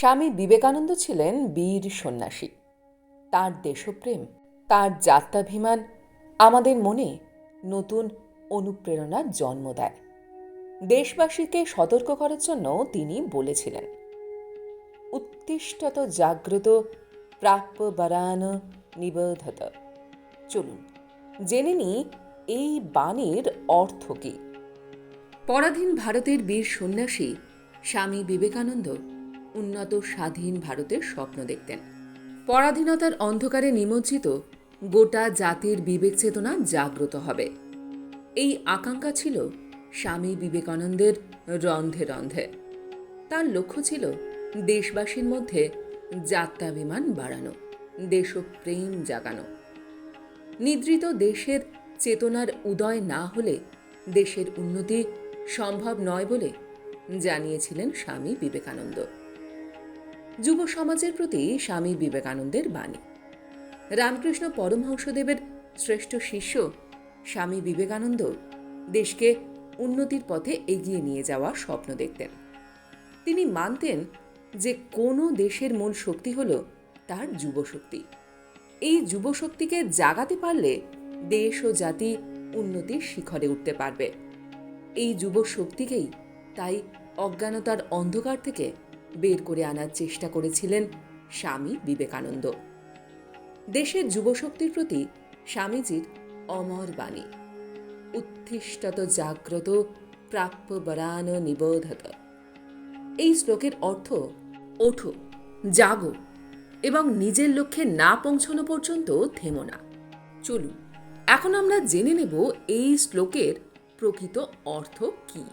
স্বামী বিবেকানন্দ ছিলেন বীর সন্ন্যাসী। তার দেশপ্রেম, তার যাত্রাভিমান আমাদের মনে নতুন অনুপ্রেরণার জন্ম দেয়। দেশবাসীকে সতর্ক করার জন্য তিনি বলেছিলেন। উত্তিষ্ঠত জাগ্রত প্রাপ্য বরান নিবোধত চলুন, জেনে নিই এই বাণীর অর্থ কী। পরাধীন ভারতের বীর সন্ন্যাসী স্বামী বিবেকানন্দ উন্নত স্বাধীন ভারতের স্বপ্ন দেখতেন। পরাধীনতার অন্ধকারে নিমজ্জিত গোটা জাতির বিবেক চেতনা জাগ্রত হবে। এই আকাঙ্ক্ষা ছিল স্বামী বিবেকানন্দের রন্ধে রন্ধে। তার লক্ষ্য ছিল দেশবাসীর মধ্যে যাত্রাভিমান বাড়ানো, দেশপ্রেম জাগানো। নিদ্রিত দেশের চেতনার উদয় না হলে দেশের উন্নতি সম্ভব নয় বলে জানিয়েছিলেন স্বামী বিবেকানন্দ। যুব সমাজের প্রতি স্বামী বিবেকানন্দের বাণী। রামকৃষ্ণ পরমহংসদেবের শ্রেষ্ঠ শিষ্য স্বামী বিবেকানন্দ দেশকে উন্নতির পথে এগিয়ে নিয়ে যাওয়ার স্বপ্ন দেখতেন। তিনি মানতেন যে কোনো দেশের মূল শক্তি হল তার যুবশক্তি এই যুবশক্তিকে জাগাতে পারলে দেশ ও জাতি উন্নতির শিখরে উঠতে পারবে। এই যুব শক্তিকেই তাই অজ্ঞানতার অন্ধকার থেকে বের করে আনার চেষ্টা করেছিলেন স্বামী বিবেকানন্দ। দেশের যুবশক্তির প্রতি স্বামীজির অমর বাণী উত্তিষ্ঠত জাগ্রত প্রাপ্য বরান নিবোধত। এই শ্লোকের অর্থ, ওঠো, জাগো এবং নিজের লক্ষ্যে না পৌঁছানো পর্যন্ত থেমো না। চলুন, এখন আমরা জেনে নেব এই শ্লোকের প্রকৃত অর্থ কী।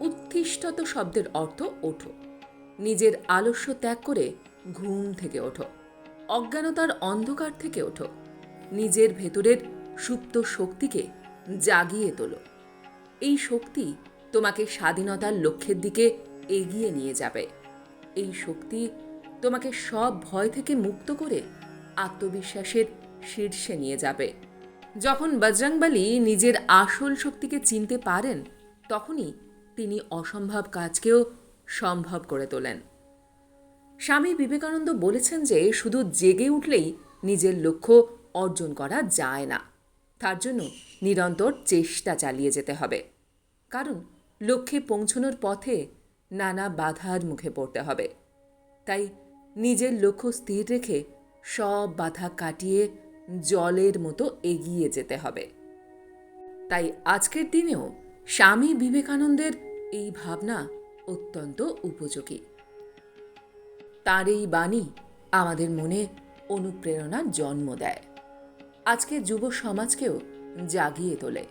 উত্তিষ্ঠত শব্দের অর্থ ওঠো। নিজের আলস্য ত্যাগ করে ঘুম থেকে ওঠো। অজ্ঞানতার অন্ধকার থেকে ওঠো। নিজের ভেতরের সুপ্ত শক্তিকে জাগিয়ে তোলো। এই শক্তি তোমাকে স্বাধীনতার লক্ষ্যের দিকে এগিয়ে নিয়ে যাবে। এই শক্তি তোমাকে সব ভয় থেকে মুক্ত করে আত্মবিশ্বাসের শীর্ষে নিয়ে যাবে। যখন বজরংবলী নিজের আসল শক্তিকে চিনতে পারেন, তখনই তিনি অসম্ভব কাজকেও সম্ভব করে তোলেন। স্বামী বিবেকানন্দ বলেছেন যে, শুধু জেগে উঠলেই নিজের লক্ষ্য অর্জন করা যায় না। তার জন্য নিরন্তর চেষ্টা চালিয়ে যেতে হবে। কারণ লক্ষ্যে পৌঁছনোর পথে নানা বাধার মুখে পড়তে হবে। তাই নিজের লক্ষ্য স্থির রেখে সব বাধা কাটিয়ে জলের মতো এগিয়ে যেতে হবে। তাই আজকের দিনেও স্বামী বিবেকানন্দের এই ভাবনা অত্যন্ত উপযোগী। তার এই বাণী আমাদের মনে অনুপ্রেরণার জন্ম দেয়। আজকে যুব সমাজকেও জাগিয়ে তোলে।